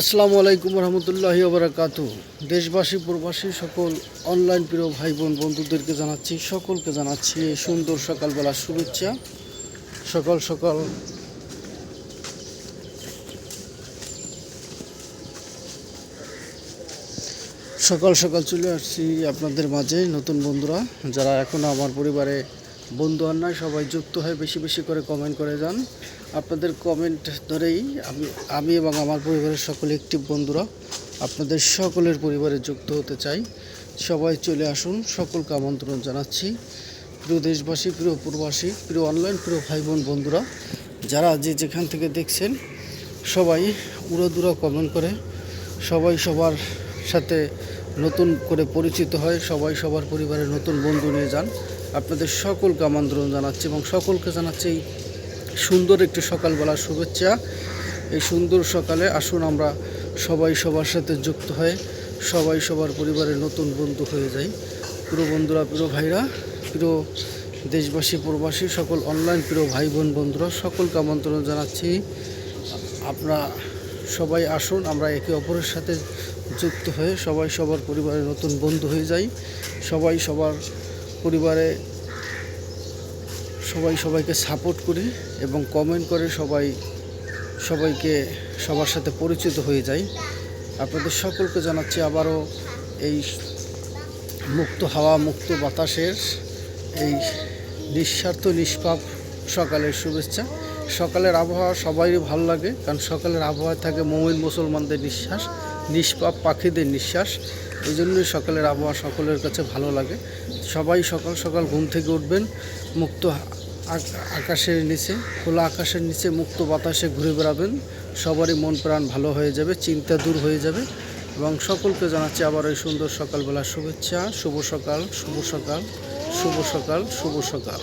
আসসালামু আলাইকুম রহমতুল্লাহি ওবরাকাতু দেশবাসী, প্রবাসী সকল অনলাইন প্রিয় ভাই বোন বন্ধুদেরকে জানাচ্ছি, সকলকে জানাচ্ছি সুন্দর সকালবেলার শুভেচ্ছা। সকাল সকাল। সকাল সকাল চলে আসছি আপনাদের মাঝে, নতুন বন্ধুরা, যারা এখনও আমার পরিবারে বন্ধু নয়, সবাই যুক্ত হয়ে বেশি বেশি করে কমেন্ট করে যান। আপনাদের কমেন্ট ধরেই আমি আমি এবং আমার পরিবারের সকল একটি বন্ধুরা আপনাদের সকলের পরিবারে যুক্ত হতে চাই। সবাই চলে আসুন, সকলকে আমন্ত্রণ জানাচ্ছি। প্রিয় দেশবাসী, প্রিয় প্রবাসী প্রিয় অনলাইন প্রিয় ভাই বোন বন্ধুরা, যারা যে যেখান থেকে দেখছেন, সবাই উড়োদুরা কমেন্ট করে। সবাই সবার সাথে নতুন করে পরিচিত হয়, সবাই সবার পরিবারের নতুন বন্ধু নিয়ে যান। আপনাদের সকলকে আমন্ত্রণ জানাচ্ছি এবং সকলকে জানাচ্ছি এই সুন্দর একটি সকালবেলার শুভেচ্ছা। এই সুন্দর সকালে আসুন আমরা সবাই সবার সাথে যুক্ত হয়ে সবাই সবার পরিবারের নতুন বন্ধু হয়ে যাই। প্রিয় বন্ধুরা, প্রিয় ভাইরা, প্রিয় দেশবাসী, প্রবাসী, সকল অনলাইন প্রিয় ভাই বোন বন্ধুরা, সকলকে আমন্ত্রণ জানাচ্ছি। আপনারা সবাই আসুন, আমরা একে অপরের সাথে যুক্ত হয়ে সবাই সবার পরিবারের নতুন বন্ধু হয়ে যাই। সবাই সবার পরিবারে সবাই সবাইকে সাপোর্ট করি এবং কমেন্ট করে সবাই, সবাইকে সবার সাথে পরিচিত হয়ে যাই আপনাদের সকলকে জানাচ্ছি আবারও এই মুক্ত হাওয়া, মুক্ত বাতাসের এই নিঃস্বার্থ, নিষ্পাপ সকালের শুভেচ্ছা। সকালের আবহাওয়া সবারই ভালো লাগে, কারণ সকালের আবহাওয়া থাকে মমিন মুসলমানদের নিঃশ্বাস, নিষ্পাপ পাখিদের নিঃশ্বাস। এই জন্যই সকালের আবহাওয়া সকলের কাছে ভালো লাগে। সবাই সকাল সকাল ঘুম থেকে উঠবেন, মুক্ত আকাশের নিচে, খোলা আকাশের নিচে মুক্ত বাতাসে ঘুরে বেড়াবেন। সবারই মন প্রাণ ভালো হয়ে যাবে, চিন্তা দূর হয়ে যাবে। এবং সকলকে জানাচ্ছি আবার এই সুন্দর সকালবেলার শুভেচ্ছা। শুভ সকাল শুভ সকাল শুভ সকাল শুভ সকাল।